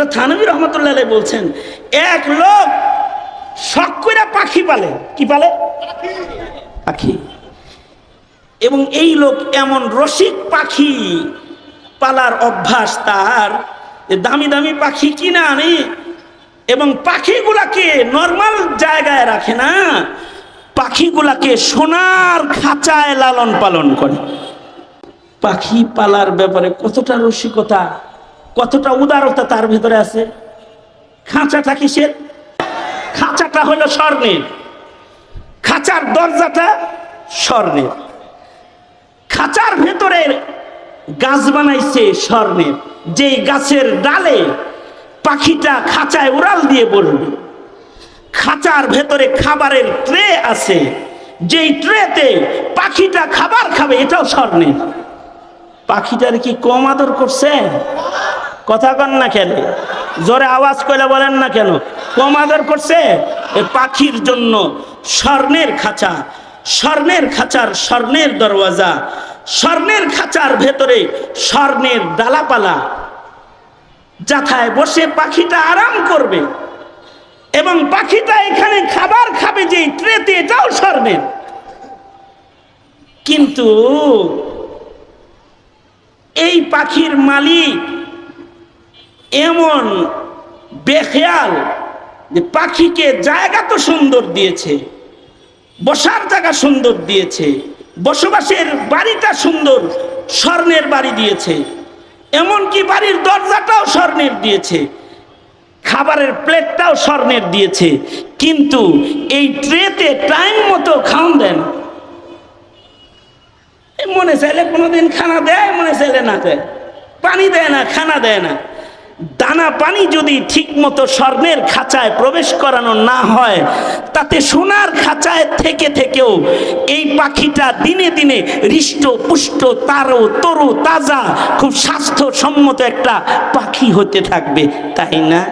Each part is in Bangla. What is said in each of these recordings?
হজরত থানবী রহমতুল্লাহ বলছেন, এক লোক শখ পাখি পালে। কি পালে? পাখি। এবং এই লোক এমন রসিক পাখি পালার অভ্যাস তার দামি দামি পাখি কিনা আনে এবং পাখিগুলাকে নর্মাল জায়গায় রাখে না, পাখিগুলাকে সোনার খাঁচায় লালন পালন করে। পাখি পালার ব্যাপারে কতটা রসিকতা? কতটা উদারতা তার ভিতরে আছে? খাঁচাটা কিসের? খাঁচাটা হলো স্বর্ণের। খাঁচার দরজাটা স্বর্ণের। খাঁচার ভেতরের গাছ বানাইছে স্বর্ণের। যেই গাছের ডালে পাখিটা খাঁচায় উড়াল দিয়ে বলবে, খাঁচার ভেতরে খাবারের ট্রে আছে। যেই ট্রেতে পাখিটা খাবার খাবে, এটাও স্বর্ণের। পাখিটার কি কম আদর করছে? কথা কন না কেন? জোরে আওয়াজ করে বলেন না কেন? কম আদর করছে? পাখির জন্য স্বর্ণের খাঁচা, স্বর্ণের খাঁচার স্বর্ণের দরওয়াজা, স্বর্ণের খাঁচার ভেতরে স্বর্ণের ডালাপালা। যাথায় বসে পাখিটা আরাম করবে এবং পাখিটা এখানে খাবার খাবে যে ট্রেতে এটাও স্বর্ণের। কিন্তু এই পাখির মালিক এমন বেখেয়াল যে পাখিকে জায়গা তো সুন্দর দিয়েছে, বসার জায়গা সুন্দর দিয়েছে, বসবাসের বাড়িটা সুন্দর, স্বর্ণের বাড়ি দিয়েছে, এমনকি বাড়ির দরজাটাও স্বর্ণের দিয়েছে, খাবারের প্লেটটাও স্বর্ণের দিয়েছে, কিন্তু এই ট্রেতে টাইম মতো খাওয়ান দেন। মনে চাইলে কোনোদিন খানা দেয়, মনে চাইলে না দেয়। পানি দেয় না, খানা দেয় না। দানা পানি যদি ঠিক মতো স্বর্ণের খাঁচায় প্রবেশ করানো না হয়, তাতে সোনার খাঁচায় থেকে থেকেও এই পাখিটা দিনে দিনে হৃষ্ট, পুষ্ট তারো তরু, তাজা, খুব স্বাস্থ্যসম্মত একটা পাখি হতে থাকবে, তাই না?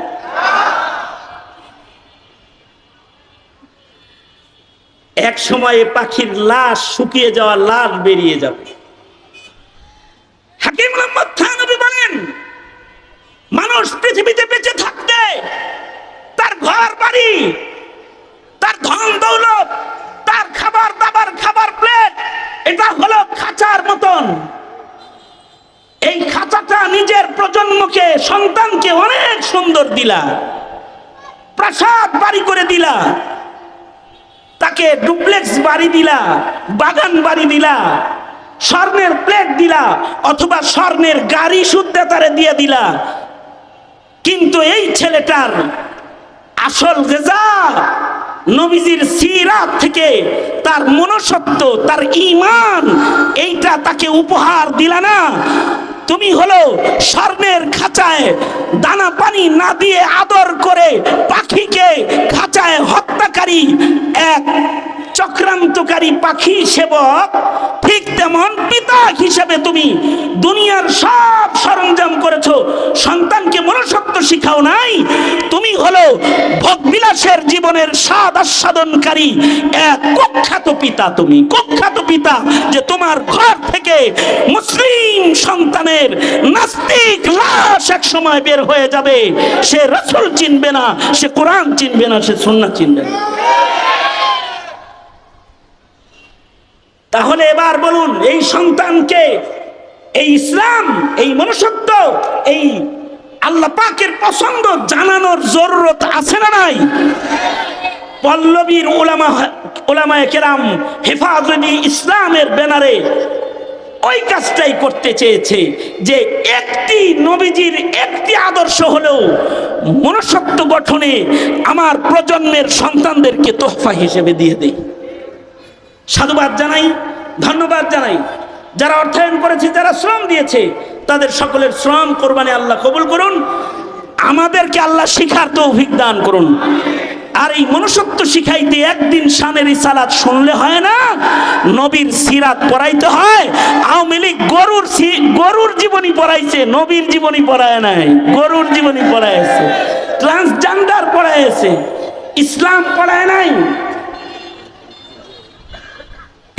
এক সময়ে পাখির লাশ শুকিয়ে যাওয়া লাশ বেরিয়ে যাবে। হাকিম মোহাম্মদ থানবী বলেন মানুষ পৃথিবীতে বেঁচে থাকতে তার ঘর বাড়ি তার ধন দৌলত তার খাবার দাবার খাবার প্লেট এটা হলো খাঁচার মতন এই খাঁচাটা নিজের প্রজন্মকে সন্তানকে অনেক সুন্দর দিলা। প্রাসাদ বাড়ি করে দিলা। তাকে ডুপ্লেক্স বাড়ি দিলা, বাগান বাড়ি দিলা, স্বর্ণের প্লেট দিলা, অথবা স্বর্ণের গাড়ি শুদ্ধা তারে দিয়ে দিলা। কিন্তু এই ছেলেটার আসল গেজা নবীজির সিরাত থেকে তার মনসত্ব তার ইমান এইটা তাকে উপহার দিলা না। তুমি হলো স্বর্ণের খাঁচায় দানা পানি না দিয়ে আদর করে পাখিকে খাঁচায় হত্যাকারী এক চক্রান্তকারী পাখি সেবক, ঠিক তেমন পিতা হিসেবে তুমি দুনিয়ার সব সরঞ্জাম করেছ। সন্তানকে মনসত্ব শিখাও নাই। তুমি হলো ভোগবিলাসের জীবনের স্বাদ আস্বাদনকারী এক কুখ্যাত পিতা তুমি। কুখ্যাত পিতা যে তোমার ঘর থেকে মুসলিম সন্তানের নাস্তিক লাশ এক সময় বের হয়ে যাবে। সে রসুল চিনবে না, সে কোরআন চিনবে না, সে সুন্নাহ চিনবে না। তাহলে এবার বলুন, এই সন্তানকে, এই ইসলাম, এই মনুষ্যত্ব, এই আল্লাহ পাকের পছন্দ জানানোর জরুরত আছে না নাই? পল্লবীর ওলামা ওলামায় কেরাম হেফাজতি ইসলামের ব্যানারে ওই কাজটাই করতে চেয়েছে যে একটি নবীজির একটি আদর্শ হলেও মনুষ্যত্ব গঠনে আমার প্রজন্মের সন্তানদেরকে তোহফা হিসেবে দিয়ে দেয় সাধুবাদ জানাই, ধন্যবাদ জানাই। যারা অর্থায়ন করেছে, যারা শ্রম দিয়েছে, তাদের সকলের শ্রম কোরবানি আল্লাহ কবুল করুন। আমাদেরকে আল্লাহ শিখার তৌফিক দান করুন। আর এই মনুষ্যত্ব শিখাইতে একদিন শানের সালাদ শুনলে হয় না, নবীর সিরাত পড়াইতে হয়। আওয়ামী লীগ গরুর গরুর জীবনী পড়াইছে, নবীর জীবনী পড়ায় নাই, গরুর জীবনী পড়াইছে ট্রান্সজেন্ডার পড়াইছে ইসলাম পড়ায় নাই।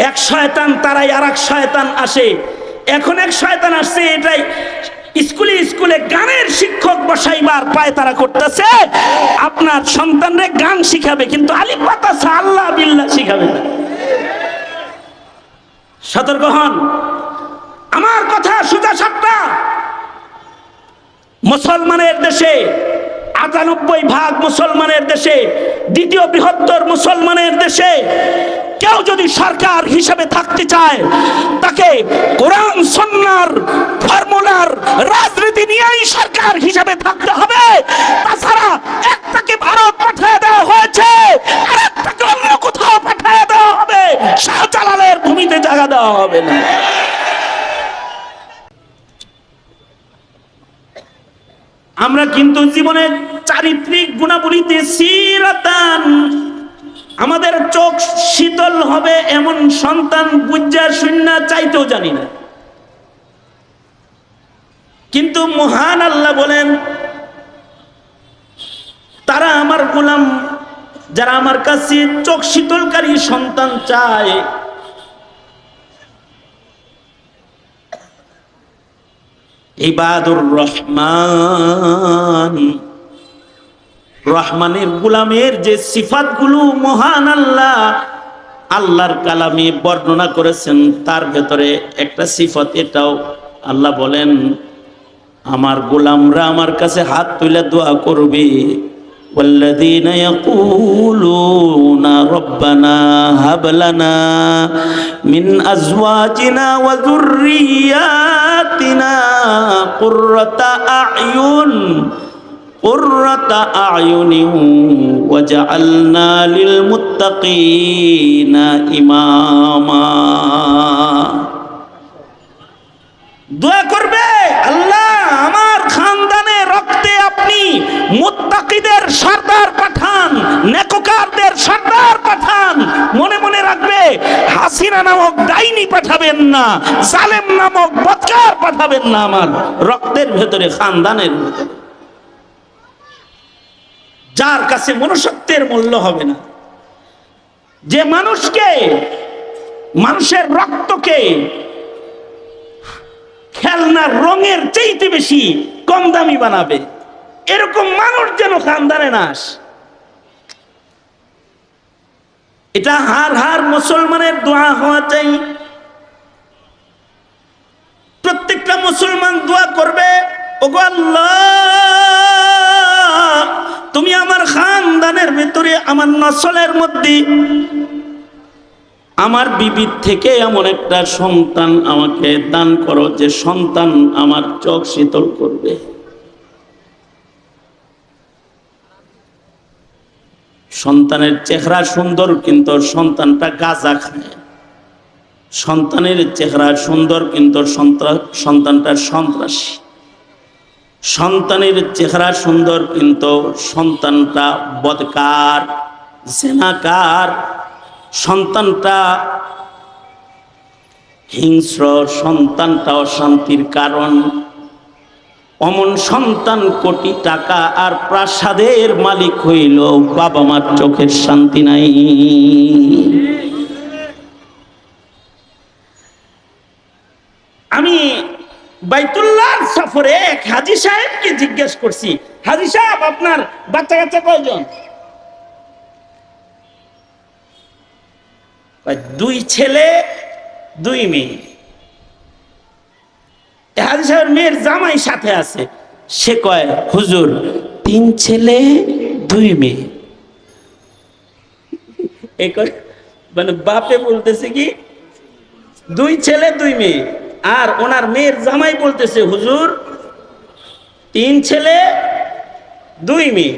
এক শয়তান তারাই আর এক শয়তান আসে। এখন এক শয়তান আসছে, এটাই স্কুলে স্কুলে গানের শিক্ষক বসাইবার পায় তারা করতেছে। আপনার সন্তানরে গান শিখাবে, কিন্তু আলিফ বাতাসা আল্লাহ বিল্লাহ শিখাবে না। সতর্ক হন। আমার কথা সুজা সাতটা মুসলমানের দেশে আটানব্বই ভাগ মুসলমানের দেশে, দ্বিতীয় বৃহত্তর মুসলমানের দেশে কেউ যদি সরকার হিসেবে থাকতে চায়, তাকে কোরআন সন্ন্যার ফর্মুলার, রাজনীতি নিয়েই সরকার হিসেবে থাকতে হবে। তাছাড়া একটাকে ভারত পাঠিয়ে দেওয়া হয়েছে, আর একটাকে অন্য কোথাও পাঠিয়ে দেওয়া হবে। শাহজালালের ভূমিতে জায়গা দেওয়া হবে না। আমরা কিন্তু জীবনের চারিত্রিক গুণাবলীতে সিরাতান আমাদের চোখ শীতল হবে এমন সন্তান বুঝা শূন্য চাইতেও জানি না। কিন্তু মহান আল্লাহ বলেন, তারা আমার গোলাম, যারা আমার কাছে চোখ শীতলকারী সন্তান চায়। এই ইবাদুর রহমান। রহমানের গুলামের যে সিফাতগুলো মহান আল্লাহ আল্লাহর কালামে বর্ণনা করেছেন তার ভেতরে একটা সিফত এটাও আল্লাহ বলেন আমার গোলামরা আমার কাছে হাত তুলে দোয়া করবে والذين يقولون ربنا هب لنا من أزواجنا وذرياتنا قرة أعين قرة أعين وجعلنا للمتقين إماما দোয়া করবে আল্লাহ আমার খানদানে রক্তে আপনি মুত্তাকিদের সর্দার পাঠান নেককারদের সর্দার পাঠান মনে মনে রাখবে হাসিনা নামক ডাইনি পাঠাবেন না সালেম নামক বৎকার পাঠাবেন না আমার রক্তের ভেতরে খানদানের ভেতরে যার কাছে মনুষ্যত্বের মূল্য হবে না। যে মানুষকে, মানুষের রক্তকে খেলনার রঙের চাইতে বেশি কম দামি বানাবে, এরকম মানুষ যেন খানদানে নাস এটা হার হার মুসলমানের দোয়া হওয়া চাই। প্রত্যেকটা মুসলমান দোয়া করবে, ওগো আল্লাহ! তুমি আমার খানদানের ভিতরে, আমার নসলের মধ্যে। আমার বিবির থেকে এমন একটা সন্তান আমাকে দান করো, যে সন্তান আমার চোখ শীতল করবে। সন্তানের চেহারা সুন্দর, কিন্তু সন্তানটা গাঁজা খায়। সন্তানের চেহারা সুন্দর, কিন্তু সন্তানটা সন্ত্রাসী। সন্তানের চেহারা সুন্দর, কিন্তু সন্তানটা বদকার, জেনাকার। সন্তানটা হিংস্র, সন্তানটা অশান্তির কারণ। অমন সন্তান কোটি টাকা আর প্রাসাদের মালিক হইল বাবা মার চোখের শান্তি নাই আমি বাইতুল্লাহ সফরে এক হাজি সাহেবকে জিজ্ঞেস করছি, হাজি সাহেব, আপনার বাচ্চা কাচ্চা কয়জন? দুই ছেলে, দুই মেয়ে। হাজি সাহেবের মেয়ের জামাই সাথে আছে। সে কয়, হুজুর, তিন ছেলে, দুই মেয়ে। কয় মানে বাপে বলতেছে কি, দুই ছেলে, দুই মেয়ে। আর ওনার মেয়ের জামাই বলতেছে, হুজুর, তিন ছেলে, দুই মেয়ে।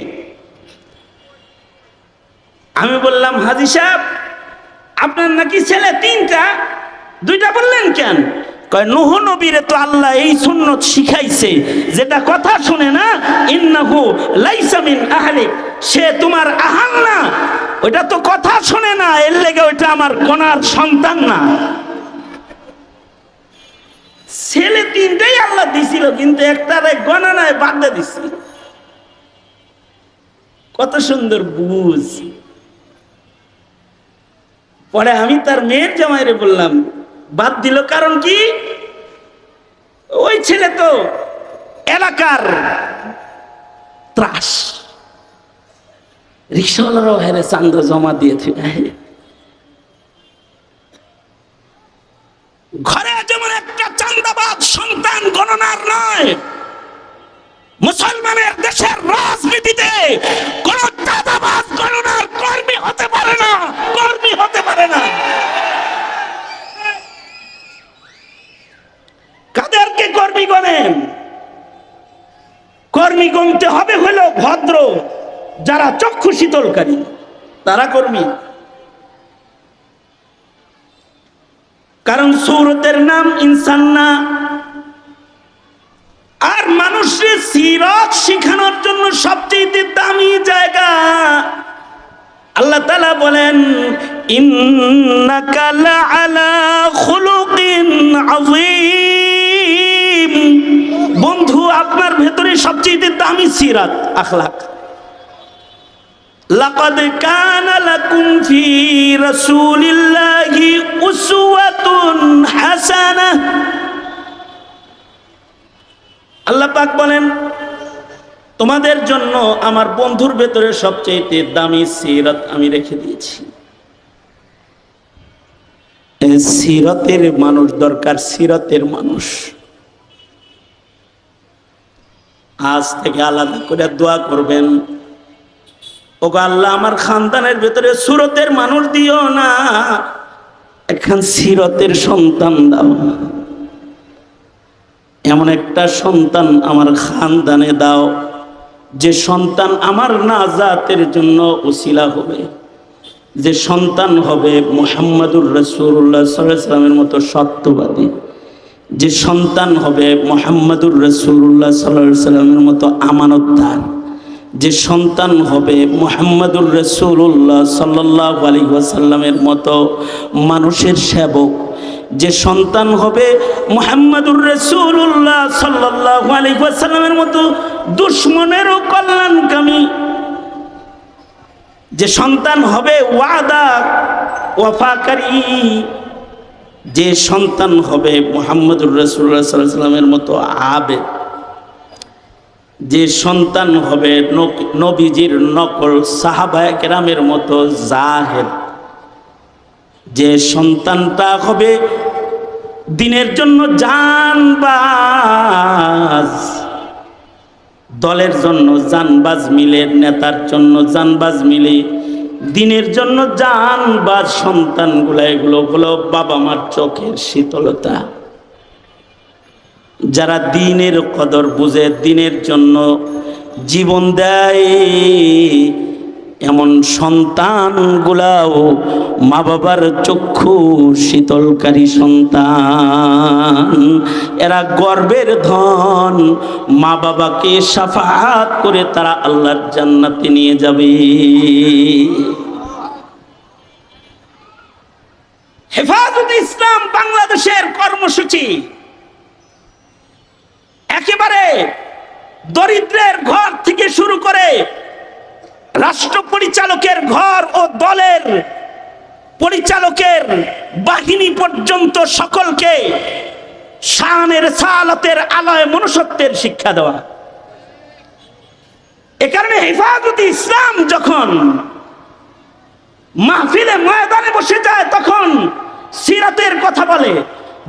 আমি বললাম, হাজি সাহেব, আপনার নাকি ছেলে তিনটা? দুইটা বললেন কেন? কয় তো আল্লাহ এই শিখাইছে, যেটা কথা শুনে না সে তোমার না। তো কথা শুনে না, এর লেগে ওইটা আমার কোনার সন্তান না। ছেলে তিনটাই আল্লাহ দিছিল, কিন্তু একটারে গণনায় বাদ দিছিল। কত সুন্দর বুঝ। পরে আমি তার মেয়ের জামাইরে বললাম, বাদ দিল কারণ কি? ওই ছেলে তো এলাকার ত্রাস। রিক্সাওয়ালারাও হেরে চান্দা জমা দিয়েছে ঘরে যেমন সন্তান গণনার নয়। মুসলমানের দেশের রাজনীতিতে কোন চাঁদাবাজ গণনার কর্মী হতে পারে না, কর্মী হতে পারে না। কাদেরকে কর্মী গণেন? কর্মী গমতে হবে হলো ভদ্র, যারা চক্ষু শীতলকারী, তারা কর্মী। কারণ সৌরতের নাম ইনসান না। আর মানুষের সিরত শিখানোর জন্য সবচেয়ে দামি জায়গা। আল্লাহ তালা বলেন বন্ধু, আপনার ভেতরে সবচেয়ে দামি সিরাত আখলাক লাকাদ কানা লাকুম ফি রাসূলিল্লাহি উসওয়াতুন হাসানাহ আল্লাহ পাক বলেন, তোমাদের জন্য আমার বন্ধুর ভেতরে সবচেয়ে দামি সিরত আমি রেখে দিয়েছি। সিরতের মানুষ দরকার, সিরতের মানুষ। আজ থেকে আলাদা করে দোয়া করবেন। ও আল্লাহ, আমার খানদানের ভেতরে সুরতের মানুষ দিও না। এখন সিরতের সন্তান দাও এমন একটা সন্তান আমার খানদানে দাও, যে সন্তান আমার নাজাতের জন্য উসিলা হবে। যে সন্তান হবে মোহাম্মদুর রসুল্লাহ সাল্লামের মতো সত্যবাদী। যে সন্তান হবে মোহাম্মদুর রসুল্লাহ সাল্লাহ সাল্লামের মতো আমানতদার। যে সন্তান হবে মোহাম্মদুর রসুল্লাহ সাল্লাহ আলী ওয়াসাল্লামের মতো মানুষের সেবক। যে সন্তান হবে মোহাম্মদুর রসুল্লাহ সাল্লাহ আলী ওয়াসাল্লামের মতো দুশ্মনেরও কল্যাণকামী। যে সন্তান হবে ওয়াদা, ওয়াফাকারী। যে সন্তান হবে মোহাম্মদুর রসুল্লাহ সাল্লাহ সাল্লামের মতো আবেদ। যে সন্তান হবে নবীজির নকল সাহাবায় কেরামের মতো জাহেদ। যে সন্তানটা হবে দিনের জন্য জানবাজ, দলের জন্য জানবাজ মিলে, নেতার জন্য জানবাজ মিলে, দিনের জন্য জানবাজ সন্তানগুলো, এগুলো হলো বাবা মার চোখের শীতলতা। যারা দিনের কদর বুঝে, দিনের জন্য জীবন দেয়, এমন সন্তানগুলাও মা বাবার চক্ষু শীতলকারী সন্তান। এরা গর্বের ধন মা বাবাকে সাফাত করে তারা আল্লাহর জান্নাতে নিয়ে যাবে। হেফাজত ইসলাম বাংলাদেশের কর্মসূচি। একেবারে দরিদ্রের ঘর থেকে শুরু করে রাষ্ট্র পরিচালকের ঘর ও দলের পরিচালকের বাহিনী পর্যন্ত সকলকে শানের সালাতের আলয় মনুষ্যত্বের শিক্ষা দেওয়া। এ কারণে হেফাজত ইসলাম যখন মাহফিলে ময়দানে বসে যায়, তখন সিরাতের কথা বলে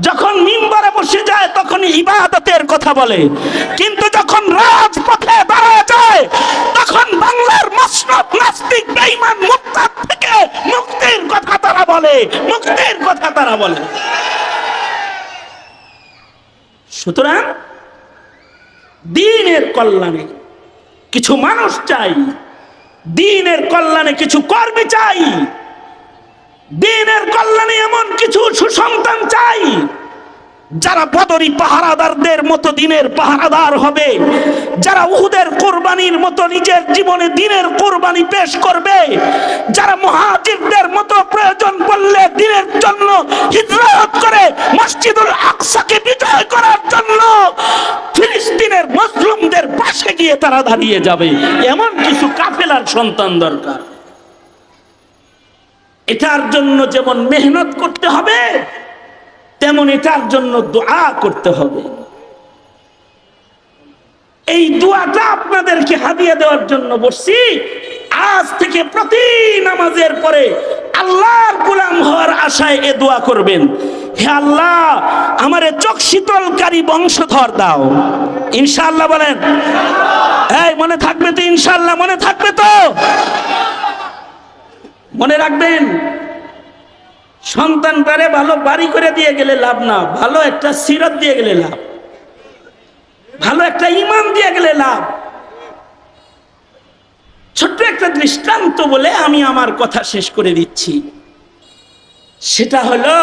যখন মিম্বরে বসে যায় তখন ইবাদতের কথা বলে। কিন্তু যখন রাজপথে দাঁড়ায় যায়, তখন বাংলার মসনদ নাস্তিক বেঈমান মুক্তার থেকে মুক্তির কথা তারা বলে, মুক্তির কথা তারা বলে। সুতরাং দিনের কল্যাণে কিছু মানুষ চাই, দিনের কল্যাণে কিছু কর্মী চাই। দিনের কল্যাণে এমন কিছু সুসন্তান চাই, যারা বদরি পাহারাদারদের মতো দিনের পাহারাদার হবে, যারা উহুদের কোরবানির মতো নিজের জীবনে দিনের কোরবানি পেশ করবে, যারা মহাজিরদের মতো প্রয়োজন পড়লে দিনের জন্য হিজরত করে মসজিদুল আকসাকে বিজয় করার জন্য ফিলিস্তিনের মুসলিমদের পাশে গিয়ে তারা দাঁড়িয়ে যাবে। এমন কিছু কাফেলার সন্তান দরকার। এটার জন্য যেমন মেহনত করতে হবে, তেমন এটার জন্য দোয়া করতে হবে। এই দোয়াটা আপনাদেরকে হাদিয়া দেওয়ার জন্য বসছি আজ থেকে প্রতি নামাজের পরে আল্লাহর গোলাম হওয়ার আশায় এ দোয়া করবেন। হে আল্লাহ, আমারে চোখ শীতলকারী বংশধর দাও। ইনশাআল্লাহ বলেন। এই, মনে থাকবে তো ইনশাআল্লাহ, মনে থাকবে তো? মনে রাখবেন, সন্তান তারে ভালো বাড়ি করে দিয়ে গেলে লাভ না, ভালো একটা সিরত দিয়ে গেলে লাভ, ভালো একটা ইমান দিয়ে গেলে লাভ। ছোট্ট একটা দৃষ্টান্ত বলে আমি আমার কথা শেষ করে দিচ্ছি। সেটা হলো